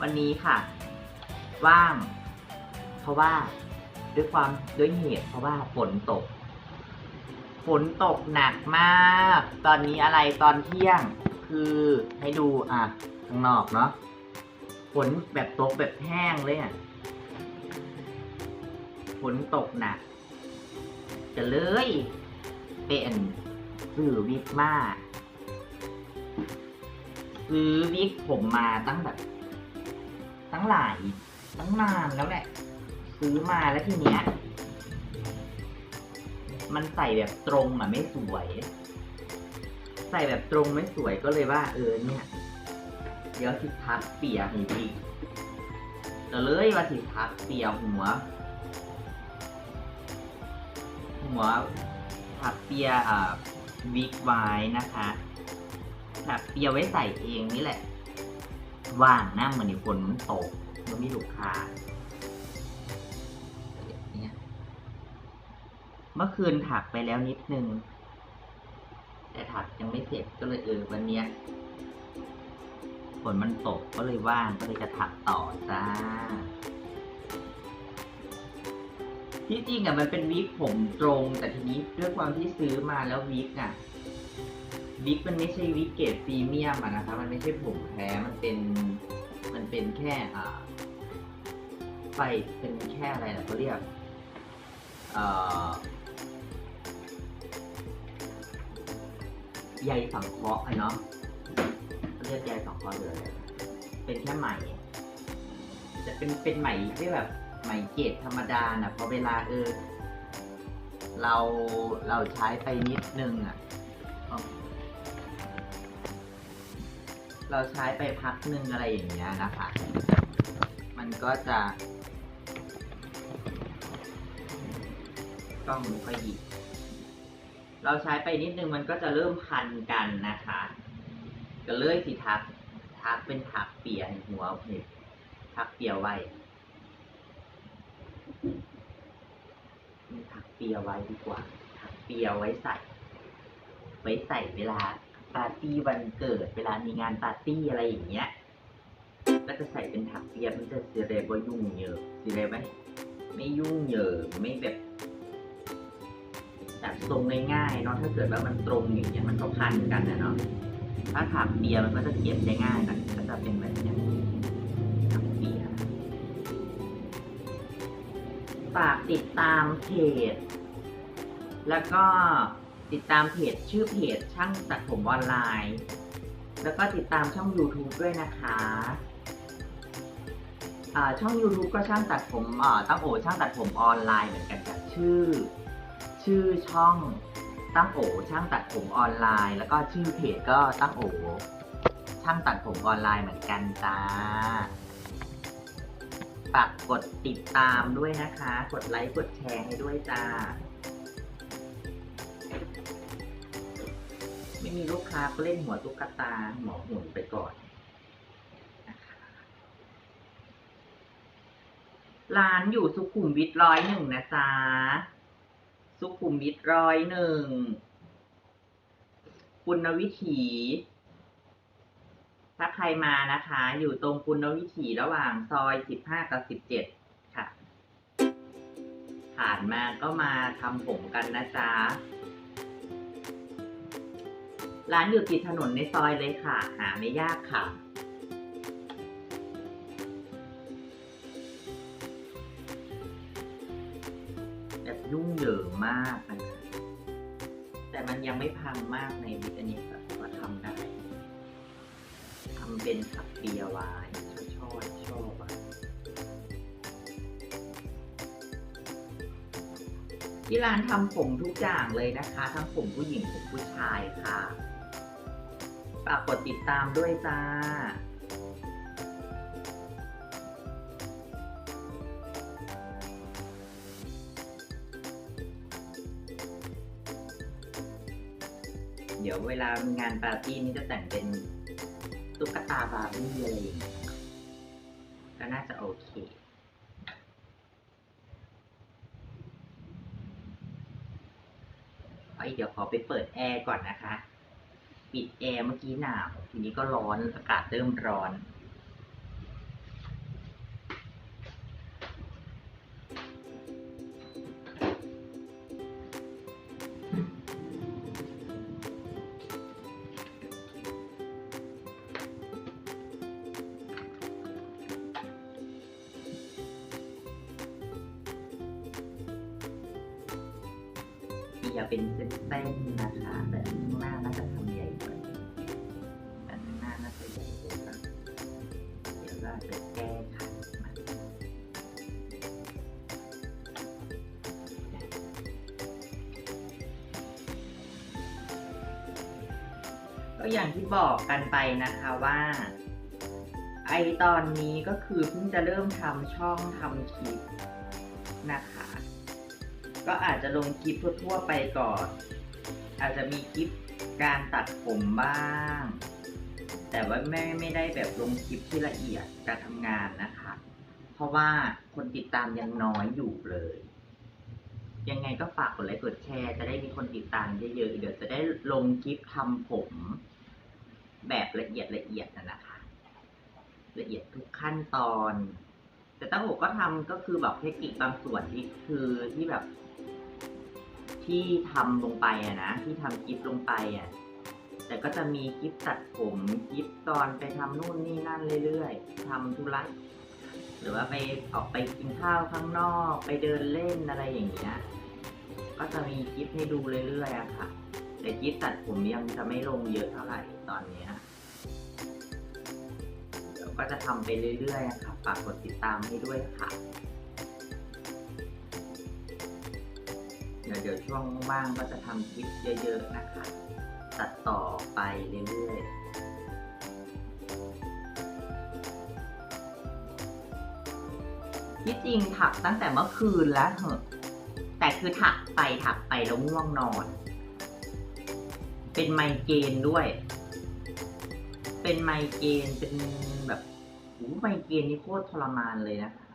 วันนี้ค่ะ ว่าง เพราะว่าด้วยความด้วยเหตุ เพราะว่าฝนตก ฝนตกหนักมาก ตอนนี้อะไรตอนเที่ยง คือให้ดูอะข้างนอกเนาะฝนแบบตกแบบแห้งเลยอะฝนตกหนักจะเลยเป็นซื้อวิกมา ซื้อวิกผมมาตั้งแบบ ตั้งหลาย ตั้งนานแล้วแหละ ซื้อมาแล้วทีเนี้ย มันใส่แบบตรงอะไม่สวย ใส่แบบตรงไม่สวยก็เลยว่า เออเนี่ย เดี๋ยวสิทักเปียให้วิกก็เลยว่าสิทักเปียหัว หัวถักเปียอ่าวิกไว้นะคะ ถักเปียไว้ใส่เองนี่แหละ ว่างหน้าเหมือนฝนมันตกมันมีลูกค้าเมื่อคืนถักไปแล้วนิดนึง แต่ถักยังไม่เสร็จก็เลยเออวันเนี้ยฝนมันตกก็เลยว่างก็เลยจะถักต่อจ้า ที่จริงอะมันเป็นวิกผมตรง แต่ทีนี้ด้วยความที่ซื้อมาแล้ววิกอะ วิกมันไม่ใช่วิกเกรดพรีเมียมอะนะคะมันไม่ใช่ผมแท้มันเป็นมันเป็นแค่อ่าไฟเป็นแค่อะไรนะเขาเรียกเออใยสังเคราะห์อะเนาะเขาเรียกใยสังเคราะห์เลยเป็นแค่ไหมจะเป็นเป็นไหมที่แบบไหมเกตธรรมดานะพอเวลาเออ เราเราใช้ไปนิดนึงอะ เราใช้ไปพักหนึ่งอะไรอย่างเงี้ยนะคะ มันก็จะต้องไม่ค่อยดีเราใช้ไปนิดนึงมันก็จะเริ่มพันกันนะคะก็เลยสิทักทักเป็นทักเปียให้หัวเห็ดทักเปียไว้ถักเปียไว้ดีกว่าถักเปียไว้ใส่ ไว้ใส่เวลา ปาร์ตี้วันเกิด เวลามีงานปาร์ตี้อะไรอย่างเงี้ย ก็จะใส่เป็นถักเปียมันจะสีเรบยุ่งเหยิงสีเรไหมไม่ยุ่งเหยิงไม่แบบจัดทรงง่ายๆเนาะถ้าเกิดว่ามันตรงอย่างเงี้ยมันก็พันกันนะเนาะถ้าถักเปียมันก็จะเก็บได้ง่ายน่อยก็จะเป็นแบบเนี้ยถักเปียฝากติดตามเพจแล้วก็ ติดตามเพจชื่อเพจช่างตัดผมออนไลน์ แล้วก็ติดตามช่อง YouTube ด้วยนะคะช่อง YouTube ก็ช่างตัดผมตั้งโอช่างตัดผมออนไลน์เหมือนกันจ้ะชื่อ ชื่อช่องตั้งโอช่างตัดผมออนไลน์ แล้วก็ชื่อเพจก็ตั้งโอช่างตัดผมออนไลน์เหมือนกันจ้าฝากกดติดตามด้วยนะคะ กดไลค์กดแชร์ให้ด้วยจ้า มีลูกค้าก็เล่นหัวตุ๊กตาหมอหุ่นไปก่อนนะคะร้านอยู่สุขุมวิทร้อยหนึ่งนะจ๊ะสุขุมวิทร้อยหนึ่งปุณณวิถี ถ้าใครมานะคะ อยู่ตรงปุณณวิถีระหว่างซอยสิบห้ากับสิบเจ็ดค่ะ ผ่านมาก็มาทำผมกันนะจ๊ะ ร้านอยู่ติดถนนในซอยเลยค่ะ หาไม่ยากค่ะ แบบยุ่งเหยิงมากนะคะแต่มันยังไม่พังมากในวิทอันนี้ก็ก็ทำได้ทำเป็นขับเปียไว้ชอบชอบชอบอะที่ร้านทำผมทุกอย่างเลยนะคะ ทั้งผมผู้หญิงผมผู้ชายค่ะ ฝากกดติดตามด้วยจ้าเดี๋ยวเวลางานปาร์ตี้นี่จะแต่งเป็นตุ๊กตาบาร์บี้อะไรอย่างเงี้ยก็น่าจะโอเคเอ้ยเดี๋ยวขอไปเปิดแอร์ก่อนนะคะ ปิดแอร์เมื่อกี้หนาวทีนี้ก็ร้อนอากาศเริ่มร้อนเกียร์เป็นเส้นๆนะคะแต่ข้างหน้าน่าจะทำ ก็อย่างที่บอกกันไปนะคะว่า ไอตอนนี้ก็คือเพิ่งจะเริ่มทำช่องทำคลิปนะคะ ก็อาจจะลงคลิปทั่วๆไปก่อน อาจจะมีคลิปการตัดผมบ้าง แต่ว่าไม่ไม่ได้แบบลงคลิปที่ละเอียดการทำงานนะคะ เพราะว่าคนติดตามยังน้อยอยู่เลยยังไงก็ฝากกดไลค์กดแชร์ จะได้มีคนติดตามเยอะๆ เดี๋ยวจะได้ลงคลิปทำผม แบบละเอียดละเอียดนะนะคะละเอียดทุกขั้นตอน แต่ตั้งโกก็ทำก็คือแบบเทคนิคบางส่วนที่คือที่แบบ ที่ทำลงไปอะนะที่ทำคลิปลงไปอะแต่ก็จะมีคลิปตัดผมคลิปตอนไปทำนู่นนี่นั่นเรื่อยๆทำธุระหรือว่าไปออกไปกินข้าวข้างนอก ไปเดินเล่นอะไรอย่างเงี้ยก็จะมีคลิปให้ดูเรื่อยๆอะค่ะ แต่คลิปตัดผมยังจะไม่ลงเยอะเท่าไหร่ตอนนี้เดี๋ยวก็จะทำไปเรื่อยๆค่ะฝากกดติดตามให้ด้วยค่ะ เดี๋ยวเดี๋ยวช่วงว่างก็จะทำคลิปเยอะๆนะคะ ตัดต่อไปเรื่อยๆที่จริงถักตั้งแต่เมื่อคืนแล้วเหอะแต่คือถักไปถักไปแล้วง่วงนอน เป็นไมเกรนด้วย เป็นไมเกรนเป็นแบบโอ้ไมเกรนนี่โคตรทรมานเลยนะคะ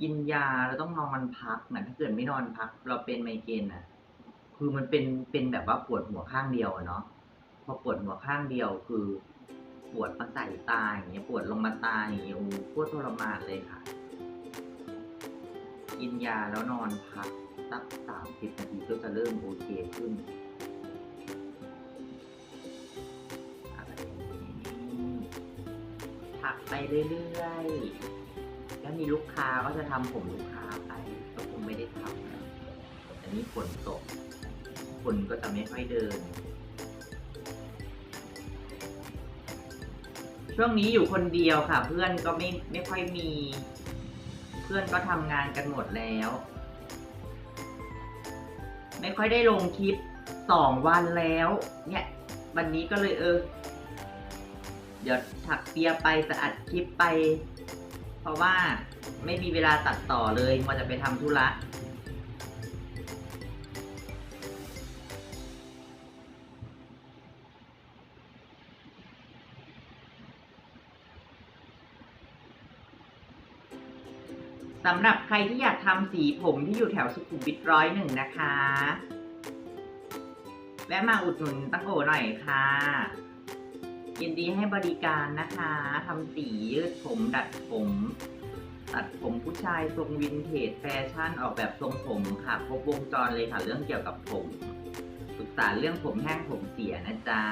กินยาแล้วต้องนอนพักนะถ้าเกิดไม่นอนพัก เราเป็นไมเกรนอะคือมันเป็นเป็นแบบว่าปวดหัวข้างเดียวเนาะพอปวดหัวข้างเดียวคือ ปวดมาใส่ตาอย่างเงี้ยปวดลงมาตาอย่างเงี้ยโอ้โหโคตรทรมานเลยค่ะ กินยาแล้วนอนพักสักสามสิบนาทีก็จะเริ่มโอเคขึ้นอะไรผักไปเรื่อยๆ แล้วมีลูกค้าก็จะทำผมลูกค้าไป ก็คงไม่ได้ทำแล้วแต่นี้ฝนตกคนก็จะไม่ค่อยเดิน ช่วงนี้อยู่คนเดียวค่ะ เพื่อนก็ไม่ไม่ค่อยมี เพื่อนก็ทำงานกันหมดแล้ว ไม่ค่อยได้ลงคลิปสองวันแล้ว เนี่ย วันนี้ก็เลยเออ เดี๋ยวถักเปียไปสะอัดคลิปไป เพราะว่าไม่มีเวลาตัดต่อเลยมัวจะไปทำธุระ สำหรับใครที่อยากทำสีผมที่อยู่แถวสุขุมวิทร้อยหนึ่งนะคะ แวะมาอุดหนุนตั้งโอหน่อยค่ะยินดีให้บริการนะคะทำสียืดผมดัดผม ตัดผมผู้ชายทรงวินเทจแฟชั่นออกแบบทรงผมค่ะครบวงจรเลยค่ะเรื่องเกี่ยวกับผมปรึกษาเรื่องผมแห้งผมเสียนะจ๊ะ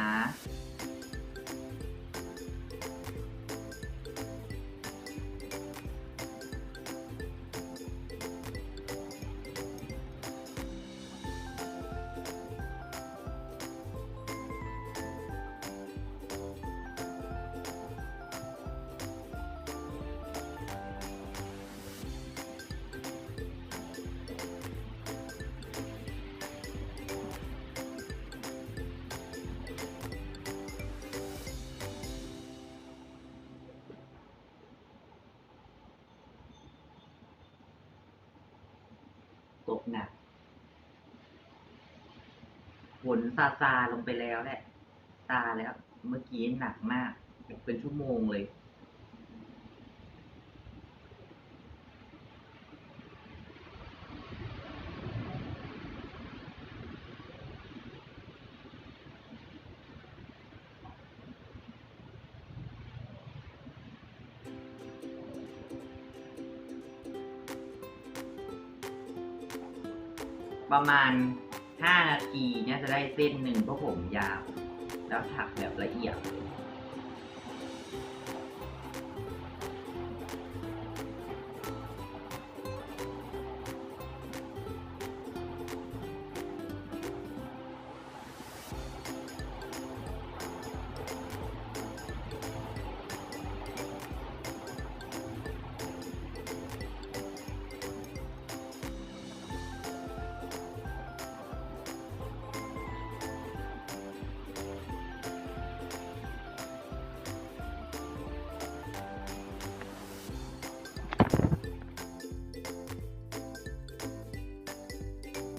ตกหนักฝนซาซาลงไปแล้วแหละ ตาแล้ว เมื่อกี้หนักมาก เป็นชั่วโมงเลย ประมาณ 5 นาทีเนี่ยจะได้เส้นหนึ่งเพราะผมยาว แล้วถักแบบละเอียดเลย